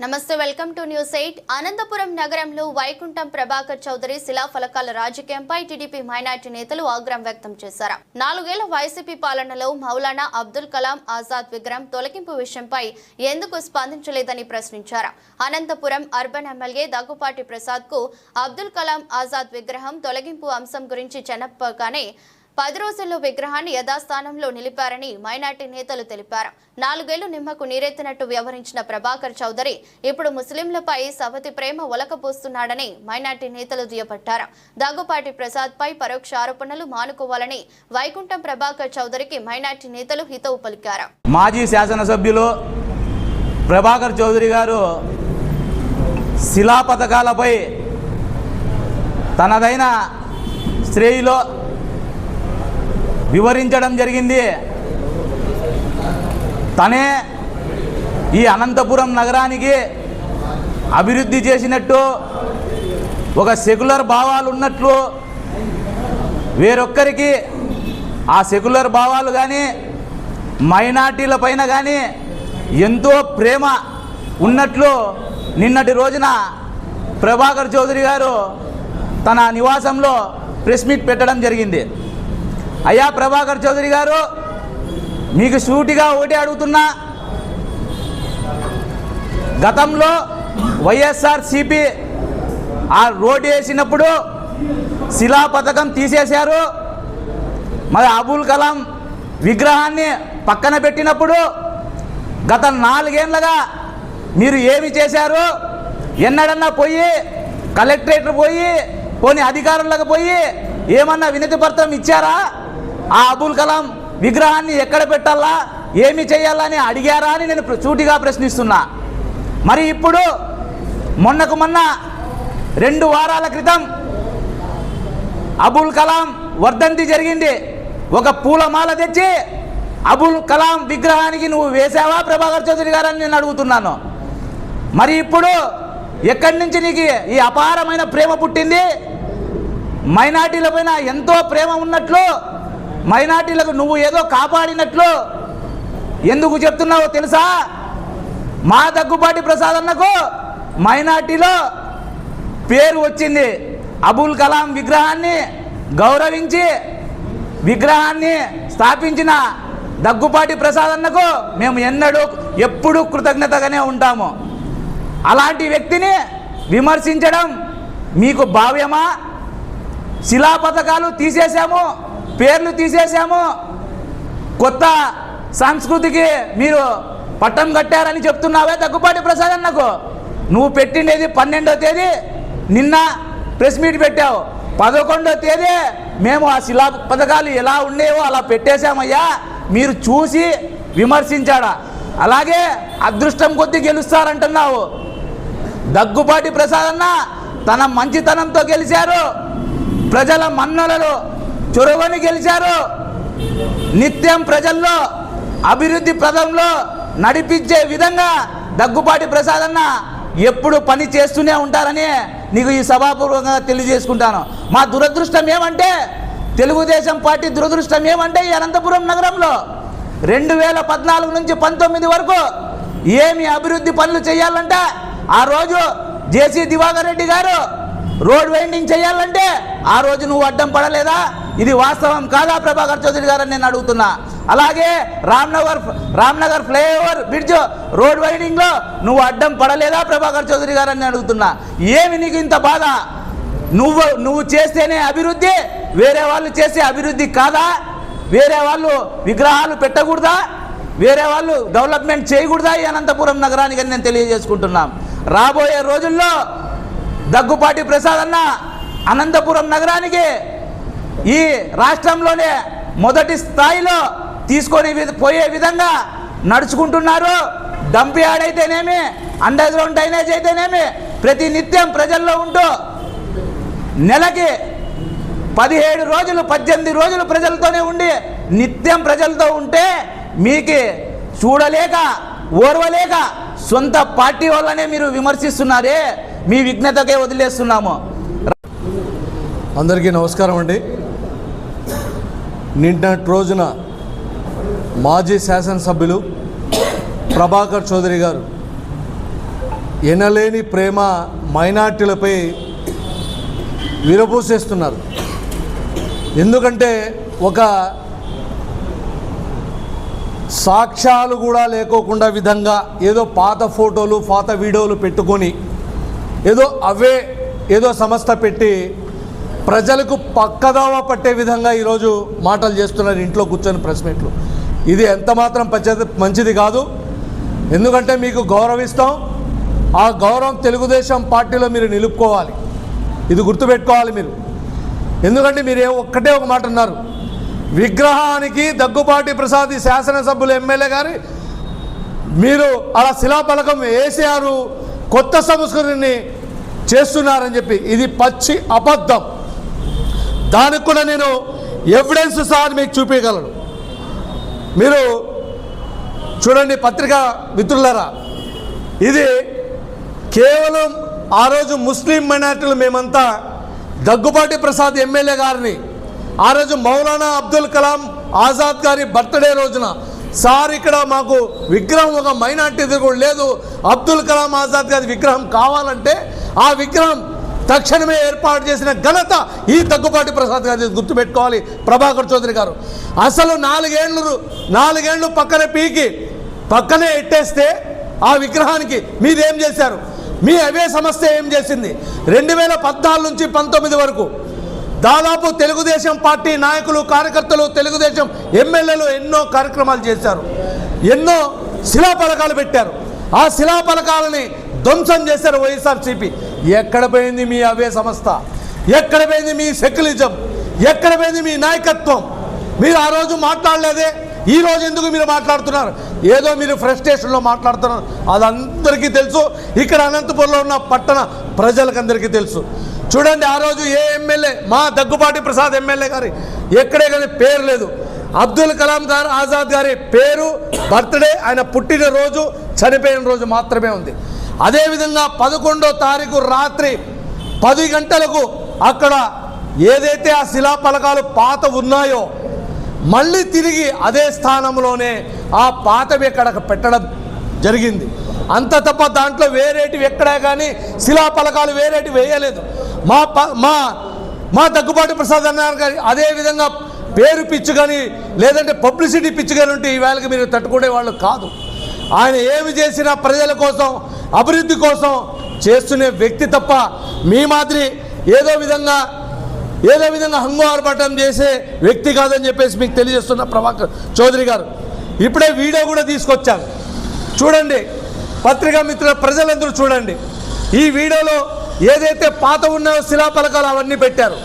నమస్తే welcome to news eight. Anantapuram నగరంలో వైకుంఠం ప్రభాకర్ చౌదరి శిలాఫలకాల రాజకీయంపై టీడీపీ మైనార్టీ నేతలు ఆగ్రహం వ్యక్తం చేశారు. నాలుగేళ్ళ వైసీపీ పాలనలో మౌలానా అబ్దుల్ కలాం ఆజాద్ విగ్రహం తొలగింపు విషయంపై ఎందుకు స్పందించలేదని ప్రశ్నించారు. అనంతపురం అర్బన్ ఎమ్మెల్యే దగ్గుపాటి ప్రసాద్కు అబ్దుల్ కలాం ఆజాద్ విగ్రహం తొలగింపు అంశం గురించి చెనప్పగానే పది రోజుల్లో విగ్రహాన్ని యథాస్థానంలో నిలిపారని మైనార్టీ నేతలు తెలిపారు. నాలుగేళ్ళు నిమ్మకు నీరెత్తినట్టు వ్యవహరించిన ప్రభాకర్ చౌదరి ఇప్పుడు ముస్లింలపై సవతి ప్రేమ ఒలకపోస్తున్నాడని మైనార్టీ నేతలు దుయ్యబట్టారు. దగ్గుపాటి ప్రసాద్పై పరోక్ష ఆరోపణలు మానుకోవాలని వైకుంఠం ప్రభాకర్ చౌదరికి మైనార్టీ నేతలు హితవు పలికారు. మాజీ శాసనసభ్యులు ప్రభాకర్ చౌదరి గారు శిలా పథకాలపై తనదైన శ్రేయిలో వివరించడం జరిగింది. తనే ఈ అనంతపురం నగరానికి అభివృద్ధి చేసినట్టు ఒక సెక్యులర్ భావాలు ఉన్నట్లు వేరొక్కరికి ఆ సెక్యులర్ భావాలు కానీ మైనార్టీల పైన కానీ ఎంతో ప్రేమ ఉన్నట్లు నిన్నటి రోజున ప్రభాకర్ చౌదరి గారు తన నివాసంలో ప్రెస్ మీట్ పెట్టడం జరిగింది. అయ్యా ప్రభాకర్ చౌదరి గారు మీకు సూటిగా ఒకటి అడుగుతున్నా. గతంలో వైఎస్ఆర్ సిపి ఆ రోడ్డు వేసినప్పుడు శిలా పథకం తీసేశారు. మరి అబుల్ కలాం విగ్రహాన్ని పక్కన పెట్టినప్పుడు గత నాలుగేళ్ళుగా మీరు ఏమి చేశారు? ఎన్నడన్నా పోయి కలెక్టరేట్ పోయి పోని అధికారులకు పోయి ఏమన్నా వినతి పత్రం ఇచ్చారా? ఆ అబుల్ కలాం విగ్రహాన్ని ఎక్కడ పెట్టాలా? ఏమి చేయాలా అని అడిగారా అని నేను చూటిగా సూటిగా ప్రశ్నిస్తున్నా. మరి ఇప్పుడు మొన్నకు మొన్న రెండు వారాల క్రితం అబుల్ కలాం వర్ధంతి జరిగింది. ఒక పూలమాల తెచ్చి అబుల్ కలాం విగ్రహానికి నువ్వు వేసావా ప్రభాకర్ చౌదరి గారు అని నేను అడుగుతున్నాను. మరి ఇప్పుడు ఎక్కడి నుంచి నీకు ఈ అపారమైన ప్రేమ పుట్టింది? మైనార్టీల పైన ఎంతో ప్రేమ ఉన్నట్లు మైనార్టీలకు నువ్వు ఏదో కాపాడినట్లు ఎందుకు చెప్తున్నావో తెలుసా? మా దగ్గుపాటి ప్రసాద్ అన్నకు మైనార్టీలో పేరు వచ్చింది. అబుల్ కలాం విగ్రహాన్ని గౌరవించి విగ్రహాన్ని స్థాపించిన దగ్గుపాటి ప్రసాద్ అన్నకు మేము ఎన్నడూ ఎప్పుడూ కృతజ్ఞతగానే ఉంటాము. అలాంటి వ్యక్తిని విమర్శించడం మీకు భావ్యమా? శిలా పథకాలు తీసేశాము. పేర్లు తీసేసాము కొత్త సంస్కృతికి మీరు పట్టం కట్టారని చెప్తున్నావే దగ్గుపాటి ప్రసాద్ అన్నకు. నువ్వు పెట్టిండేది పన్నెండో తేదీ నిన్న ప్రెస్ మీట్ పెట్టావు. పదకొండో తేదీ మేము ఆ శిలా పథకాలు ఎలా ఉండేవో అలా పెట్టేశామయ్యా. మీరు చూసి విమర్శించాడా. అలాగే అదృష్టం కొద్దీ గెలుస్తారంటున్నావు. దగ్గుపాటి ప్రసాద్ అన్న తన మంచితనంతో గెలిచారు. ప్రజల మన్ననలు చొరవని గెలిచారు. నిత్యం ప్రజల్లో అభివృద్ధి ప్రదంలో నడిపించే విధంగా దగ్గుపాటి ప్రసాద్ అన్న ఎప్పుడు పని చేస్తూనే ఉంటారని నీకు ఈ సభాపూర్వకంగా తెలియజేసుకుంటాను. మా దురదృష్టం ఏమంటే తెలుగుదేశం పార్టీ దురదృష్టం ఏమంటే ఈ అనంతపురం నగరంలో రెండు వేల పద్నాలుగు నుంచి పంతొమ్మిది వరకు ఏమి అభివృద్ధి పనులు చేయాలంటే ఆ రోజు జేసీ దివాకర్ రెడ్డి గారు రోడ్ వైండింగ్ చేయాలంటే ఆ రోజు నువ్వు అడ్డం పడలేదా? ఇది వాస్తవం కాదా ప్రభాకర్ చౌదరి గారని నేను అడుగుతున్నా. అలాగే Ramnagar Ramnagar flyover bridge road వైడింగ్లో నువ్వు అడ్డం పడలేదా ప్రభాకర్ చౌదరి గారని నేను అడుగుతున్నా. ఏమి నీకు ఇంత బాధ? నువ్వు నువ్వు చేస్తేనే అభివృద్ధి వేరే వాళ్ళు చేసే అభివృద్ధి కాదా? వేరే వాళ్ళు విగ్రహాలు పెట్టకూడదా? వేరే వాళ్ళు డెవలప్మెంట్ చేయకూడదా ఈ అనంతపురం నగరానికి అని నేను తెలియజేసుకుంటున్నాం. రాబోయే రోజుల్లో దగ్గుపాటి ప్రసాద్ అన్న అనంతపురం నగరానికి ఈ రాష్ట్రంలోనే మొదటి స్థాయిలో తీసుకొని వి- పోయే విధంగా నడుచుకుంటున్నారు. డంప్ యార్డ్ అయితేనేమి అండర్ గ్రౌండ్ డ్రైనేజ్ అయితేనేమి ప్రతి నిత్యం ప్రజల్లో ఉంటూ నెలకి పదిహేడు రోజులు పద్దెనిమిది రోజులు ప్రజలతోనే ఉండి నిత్యం ప్రజలతో ఉంటే మీకు చూడలేక ఓర్వలేక సొంత పార్టీ వల్లనే మీరు విమర్శిస్తున్నారే. మీ విఘ్నతకే వదిలేస్తున్నాము. అందరికీ నమస్కారం అండి. నిన్నటి రోజున మాజీ శాసనసభ్యులు ప్రభాకర్ చౌదరి గారు ఎనలేని ప్రేమ మైనార్టీలపై విరబూసేస్తున్నారు. ఎందుకంటే ఒక సాక్ష్యాలు కూడా లేకోకుండా విధంగా ఏదో పాత ఫోటోలు పాత వీడియోలు పెట్టుకొని ఏదో అవే ఏదో సంస్థ పెట్టి ప్రజలకు పక్కదావ పట్టే విధంగా ఈరోజు మాటలు చేస్తున్నారు ఇంట్లో కూర్చొని ప్రెస్ మీట్లు. ఇది ఎంత మాత్రం పచ్చ మంచిది కాదు. ఎందుకంటే మీకు గౌరవిస్తాం. ఆ గౌరవం తెలుగుదేశం పార్టీలో మీరు నిలుపుకోవాలి. ఇది గుర్తుపెట్టుకోవాలి మీరు. ఎందుకంటే మీరు ఒక్కటే ఒక మాట అన్నారు. విగ్రహానికి దగ్గుపాటి ప్రసాద్ శాసనసభ్యులు ఎమ్మెల్యే గారి మీరు అలా శిలాఫలకం వేసారు. కొత్త సంస్కృతిని చేస్తున్నారని చెప్పి ఇది పచ్చి అబద్ధం. దానికి కూడా నేను ఎవిడెన్స్ సార్ మీకు చూపించగలను మీరు చూడండి పత్రికా మిత్రులరా ఇది కేవలం ఆ రోజు ముస్లిం మైనార్టీలు మేమంతా దగ్గుబాటి ప్రసాద్ ఎమ్మెల్యే గారిని ఆ రోజు మౌలానా అబ్దుల్ కలాం ఆజాద్ గారి బర్త్డే రోజున సార్ ఇక్కడ మాకు విగ్రహం ఒక మైనార్టీది కూడా లేదు. అబ్దుల్ కలాం ఆజాద్ గారి విగ్రహం కావాలంటే ఆ విగ్రహం తక్షణమే ఏర్పాటు చేసిన ఘనత ఈ దగ్గుబాటి ప్రసాద్ గారి గుర్తుపెట్టుకోవాలి. ప్రభాకర్ చౌదరి గారు. అసలు నాలుగేండ్లు నాలుగేండ్లు పక్కనే పీకి పక్కనే ఎట్టేస్తే ఆ విగ్రహానికి మీరేం చేశారు? మీ అవే సంస్థ ఏం చేసింది? రెండు వేల పద్నాలుగు నుంచి పంతొమ్మిది వరకు దాదాపు తెలుగుదేశం పార్టీ నాయకులు కార్యకర్తలు తెలుగుదేశం ఎమ్మెల్యేలు ఎన్నో కార్యక్రమాలు చేశారు. ఎన్నో శిలాఫలకాలు పెట్టారు. ఆ శిలాఫలకాలని ధ్వంసం చేశారు వైఎస్ఆర్సీపీ. ఎక్కడ పోయింది మీ అవే సంస్థ? ఎక్కడ పోయింది మీ సెక్యులిజం ఎక్కడ పోయింది మీ నాయకత్వం? మీరు ఆ రోజు మాట్లాడలేదే? ఈ రోజు ఎందుకు మీరు మాట్లాడుతున్నారు? ఏదో మీరు ఫ్రస్ట్రేషన్లో మాట్లాడుతున్నారు. అది అందరికీ తెలుసు. ఇక్కడ అనంతపురంలో ఉన్న పట్టణ ప్రజలకందరికీ తెలుసు. చూడండి ఆ రోజు ఏ ఎమ్మెల్యే మా దగ్గుబాటి ప్రసాద్ ఎమ్మెల్యే గారి ఎక్కడే కానీ పేరు లేదు. అబ్దుల్ కలాం గారు ఆజాద్ గారి పేరు బర్త్డే ఆయన పుట్టిన రోజు చనిపోయిన రోజు మాత్రమే ఉంది. అదేవిధంగా పదకొండో తారీఖు రాత్రి పది గంటలకు అక్కడ ఏదైతే ఆ శిలాఫలకాలు పాత ఉన్నాయో మళ్ళీ తిరిగి అదే స్థానంలోనే ఆ పాతవి ఎక్కడ పెట్టడం జరిగింది. అంత తప్ప దాంట్లో వేరేటివి ఎక్కడా కానీ శిలాఫలకాలు వేరేటివి వేయలేదు. మా ప మా మా దగ్గుబాటు ప్రసాద్ అన్నారు కానీ అదే విధంగా పేరు పిచ్చు కానీ లేదంటే పబ్లిసిటీ పిచ్చు కానీ ఉంటే ఈ వేళకి మీరు తట్టుకునే వాళ్ళు కాదు. ఆయన ఏమి చేసినా ప్రజల కోసం అభివృద్ధి కోసం చేస్తునే వ్యక్తి తప్ప మీ మాదిరి ఏదో విధంగా ఏదో విధంగా హంగు ఆర్భాటం చేసే వ్యక్తి కాదని చెప్పేసి మీకు తెలియజేస్తున్న ప్రభాకర్ చౌదరి గారు. ఇప్పుడే వీడియో కూడా తీసుకొచ్చాను చూడండి పత్రికా మిత్రుల ప్రజలందరూ చూడండి. ఈ వీడియోలో ఏదైతే పాత ఉన్నాయో శిలాఫలకాలు అవన్నీ పెట్టారు.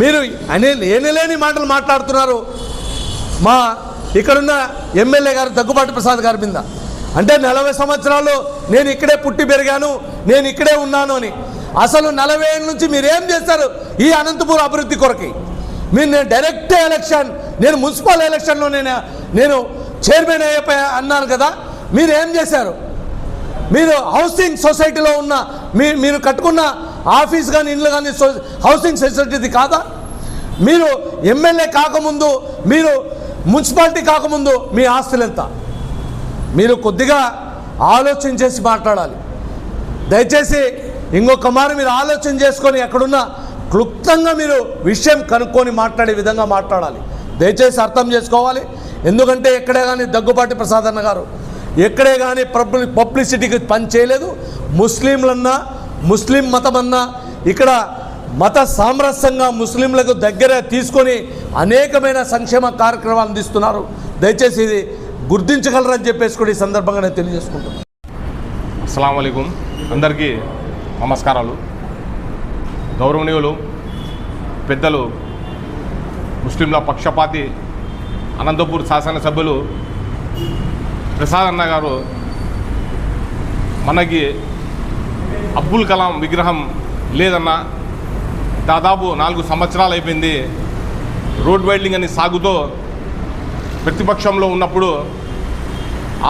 మీరు అనే లేని మాటలు మాట్లాడుతున్నారు. మా ఇక్కడున్న ఎమ్మెల్యే గారు దగ్గుబాటి ప్రసాద్ గారి మీద. అంటే నలభై సంవత్సరాలు నేను ఇక్కడే పుట్టి పెరిగాను నేను ఇక్కడే ఉన్నాను అని. అసలు నలభై ఏళ్ళ నుంచి మీరు ఏం చేస్తారు ఈ అనంతపురం అభివృద్ధి కొరకి? మీరు నేను డైరెక్ట్ ఎలక్షన్ నేను మున్సిపల్ ఎలక్షన్లో నేను నేను చైర్మన్ అయిపోయా అన్నాను కదా మీరు ఏం చేశారు? మీరు హౌసింగ్ సొసైటీలో ఉన్న మీ మీరు కట్టుకున్న ఆఫీస్ కానీ ఇల్లు కానీ సో- హౌసింగ్ సొసైటీది కాదా? మీరు ఎమ్మెల్యే కాకముందు మీరు మున్సిపాలిటీ కాకముందు మీ ఆస్తులు ఎంత? మీరు కొద్దిగా ఆలోచన చేసి మాట్లాడాలి. దయచేసి ఇంకొక మారు మీరు ఆలోచన చేసుకొని ఎక్కడున్నా క్లుప్తంగా మీరు విషయం కనుక్కొని మాట్లాడే విధంగా మాట్లాడాలి. దయచేసి అర్థం చేసుకోవాలి. ఎందుకంటే ఎక్కడే కానీ దగ్గుబాటి ప్రసాద్ అన్న గారు ఎక్కడే కానీ పబ్లి పబ్లిసిటీకి పని చేయలేదు. ముస్లింలన్నా ముస్లిం మతమన్నా ఇక్కడ మత సామరస్యంగా ముస్లింలకు దగ్గర తీసుకొని అనేకమైన సంక్షేమ కార్యక్రమాలు అందిస్తున్నారు. దయచేసి ఇది గుర్తించగలరని చెప్పేసి కూడా ఈ సందర్భంగా నేను తెలియజేసుకుంటున్నాను. అస్సలం అయికం అందరికీ నమస్కారాలు. గౌరవనీయులు పెద్దలు ముస్లింల పక్షపాతి అనంతపూర్ శాసనసభ్యులు ప్రసాద్ అన్న గారు మనకి అబ్దుల్ కలాం విగ్రహం లేదన్న దాదాపు నాలుగు సంవత్సరాలు అయిపోయింది. రోడ్ వైల్డింగ్ అని సాగుతో ప్రతిపక్షంలో ఉన్నప్పుడు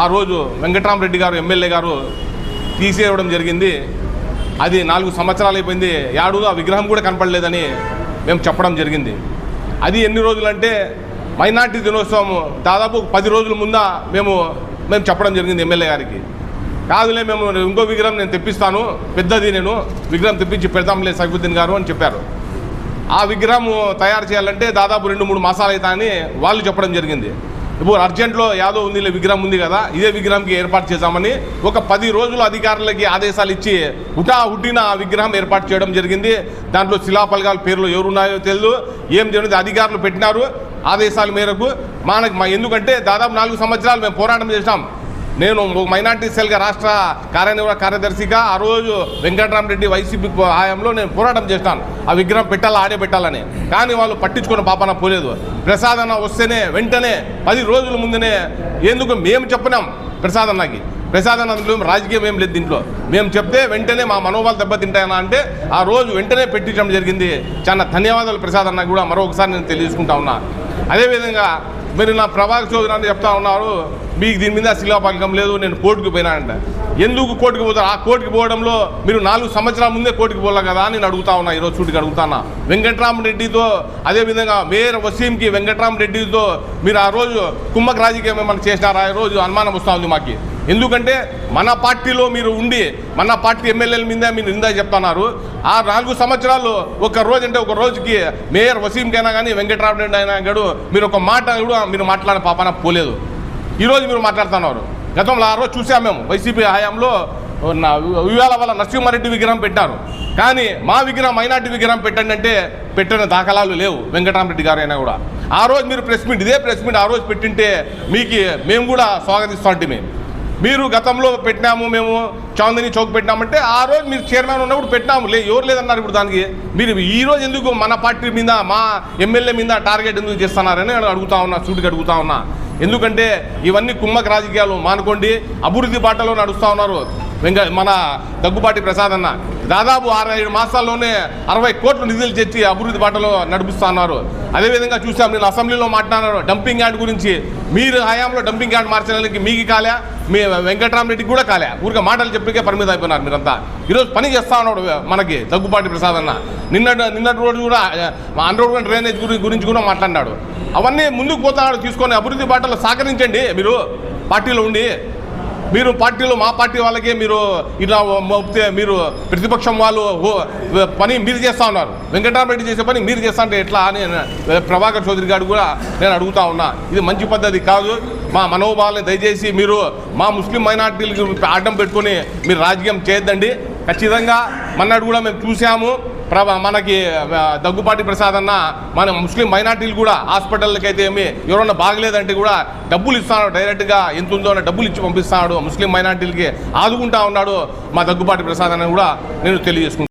ఆ రోజు వెంకటరామరెడ్డి గారు ఎమ్మెల్యే గారు తీసేయడం జరిగింది. అది నాలుగు సంవత్సరాలు అయిపోయింది. యాడు ఆ విగ్రహం కూడా కనపడలేదని మేము చెప్పడం జరిగింది. అది ఎన్ని రోజులంటే మైనార్టీ దినోత్సవం దాదాపు పది రోజుల ముందా మేము మేము చెప్పడం జరిగింది ఎమ్మెల్యే గారికి. కాదులే మేము ఇంకో విగ్రహం నేను తెప్పిస్తాను పెద్దది నేను విగ్రహం తెప్పించి పెడదాంలే సైఫుద్దీన్ గారు అని చెప్పారు. ఆ విగ్రహం తయారు చేయాలంటే దాదాపు రెండు మూడు మాసాలు అవుతాయని వాళ్ళు చెప్పడం జరిగింది. ఇప్పుడు అర్జెంట్లో యాదో ఉంది లే విగ్రహం ఉంది కదా ఇదే విగ్రహంకి ఏర్పాటు చేశామని ఒక పది రోజులు అధికారులకి ఆదేశాలు ఇచ్చి ఉటా హుట్టిన ఆ విగ్రహం ఏర్పాటు చేయడం జరిగింది. దాంట్లో శిలాపలకాల పేర్లు ఎవరున్నాయో తెలియదు ఏం జరిగింది అధికారులు పెట్టినారు. ఆదేశాల మేరకు మనకు మా ఎందుకంటే దాదాపు నాలుగు సంవత్సరాలు మేము పోరాటం చేసినాం. నేను మైనార్టీ సెల్గా రాష్ట్ర కార్యనిర్వాహక కార్యదర్శిగా ఆ రోజు వెంకటరామరెడ్డి వైసీపీ హయాంలో నేను పోరాటం చేస్తాను ఆ విగ్రహం పెట్టాలా ఆడే పెట్టాలని. కానీ వాళ్ళు పట్టించుకున్న పాపన పోలేదు. ప్రసాదన్న వస్తేనే వెంటనే పది రోజుల ముందునే ఎందుకు మేము చెప్పినాం ప్రసాదన్నకి ప్రసాదన్న అందులో ఏం రాజకీయం ఏం లేదు దీంట్లో. మేము చెప్తే వెంటనే మా మనోభావాలు దెబ్బతింటాయనా అంటే ఆ రోజు వెంటనే పెట్టించడం జరిగింది. చాలా ధన్యవాదాలు ప్రసాదన్న కూడా మరొకసారి నేను తెలియజేసుకుంటా ఉన్నా. అదేవిధంగా మీరు నా ప్రభాకర్ చౌదరి అని చెప్తా ఉన్నారు. మీకు దీని మీద శిలాపలకం లేదు నేను కోర్టుకు పోయినానంట ఎందుకు కోర్టుకు పోతారు? ఆ కోర్టుకు పోవడంలో మీరు నాలుగు సంవత్సరాల ముందే కోర్టుకు పోలే కదా అని నేను అడుగుతా ఉన్నా ఈరోజు చూటికి అడుగుతానా? వెంకట్రామరెడ్డితో అదేవిధంగా మేయర్ వసీంకి వెంకట్రామరెడ్డితో మీరు ఆ రోజు కుమ్మక రాజకీయం ఏమైనా చేసినారా? ఆ రోజు అనుమానం వస్తూ ఉంది మాకు. ఎందుకంటే మన పార్టీలో మీరు ఉండి మన పార్టీ ఎమ్మెల్యేల మీద మీరు నిందా చెప్తున్నారు. ఆ నాలుగు సంవత్సరాలు ఒక రోజు అంటే ఒక రోజుకి మేయర్ వసీంకైనా కానీ వెంకటరామరెడ్డి అయినా కూడా మీరు ఒక మాట కూడా మీరు మాట్లాడిన పాపన పోలేదు. ఈరోజు మీరు మాట్లాడుతున్నారు. గతంలో ఆ రోజు చూసాం మేము వైసీపీ హయాంలో ఇవాళ వాళ్ళ నరసింహారెడ్డి విగ్రహం పెట్టారు. కానీ మా విగ్రహం మైనార్టీ విగ్రహం పెట్టండి అంటే పెట్టిన దాఖలాలు లేవు వెంకటరామరెడ్డి గారు అయినా కూడా. ఆ రోజు మీరు ప్రెస్ మీట్ ఇదే ప్రెస్ మీట్ ఆ రోజు పెట్టింటే మీకు మేము కూడా స్వాగతిస్తాంటి మేము మీరు గతంలో పెట్టినాము మేము చాందిని చౌక్ పెట్టినామంటే ఆ రోజు మీరు చైర్మన్ ఉన్నప్పుడు పెట్టినాము. లే ఎవరు లేదన్నారు ఇప్పుడు దానికి? మీరు ఈ రోజు ఎందుకు మన పార్టీ మీద మా ఎమ్మెల్యే మీద టార్గెట్ ఎందుకు చేస్తున్నారని అడుగుతా ఉన్నా సూటికి అడుగుతా ఉన్నా. ఎందుకంటే ఇవన్నీ కుమ్మక రాజకీయాలు మానుకోండి అభివృద్ధి బాటలో నడుస్తూ ఉన్నారు వెంక మన దగ్గుబాటి ప్రసాద్ అన్న. దాదాపు ఆరు ఏడు మాసాల్లోనే అరవై కోట్లు నిధులు తెచ్చి అభివృద్ధి బాటలో నడిపిస్తున్నారు అదేవిధంగా చూసాం నేను అసెంబ్లీలో మాట్లాడినాను డంపింగ్ యార్డ్ గురించి. మీరు హయాంలో డంపింగ్ యార్డ్ మార్చడానికి మీకు కాలే. మీ వెంకటరామరెడ్డికి కూడా కాలే. ఊరికే మాటలు చెప్పికే పరిమితం అయిపోయినారు మీరంతా. ఈరోజు పని చేస్తా ఉన్నాడు మనకి దగ్గుపాటి ప్రసాద్ అన్న. నిన్న నిన్నటి రోజు కూడా అండర్ గ్రౌండ్ డ్రైనేజ్ గురించి గురించి కూడా మాట్లాడినాడు. అవన్నీ ముందుకు పోతున్నాడు తీసుకొని అభివృద్ధి బాటలో సహకరించండి మీరు. పార్టీలో ఉండి మీరు పార్టీలో మా పార్టీ వాళ్ళకే మీరు ఇలా మోపితే మీరు ప్రతిపక్షం వాళ్ళు ఓ- పని మీరు చేస్తా ఉన్నారు. వెంకటరామరెడ్డి చేసే పని మీరు చేస్తా అంటే ఎట్లా అని ప్రభాకర్ చౌదరి గారు కూడా నేను అడుగుతా ఉన్నా. ఇది మంచి పద్ధతి కాదు. మా మనోభావాలని దయచేసి మీరు మా ముస్లిం మైనార్టీలకు అడ్డం పెట్టుకొని మీరు రాజకీయం చేయొద్దండి. ఖచ్చితంగా మన్నాడు కూడా మేము చూసాము ప్రభ మనకి దగ్గుపాటి ప్రసాద్ అన్న మన ముస్లిం మైనార్టీలు కూడా హాస్పిటల్కి అయితే ఏమి ఎవరన్నా బాగలేదంటే కూడా డబ్బులు ఇస్తున్నాడు డైరెక్ట్గా ఎంత ఉందో అని డబ్బులు ఇచ్చి పంపిస్తున్నాడు ముస్లిం మైనార్టీలకి ఆదుకుంటా ఉన్నాడు మా దగ్గుపాటి ప్రసాద్ అని కూడా నేను తెలియజేసుకుంటాను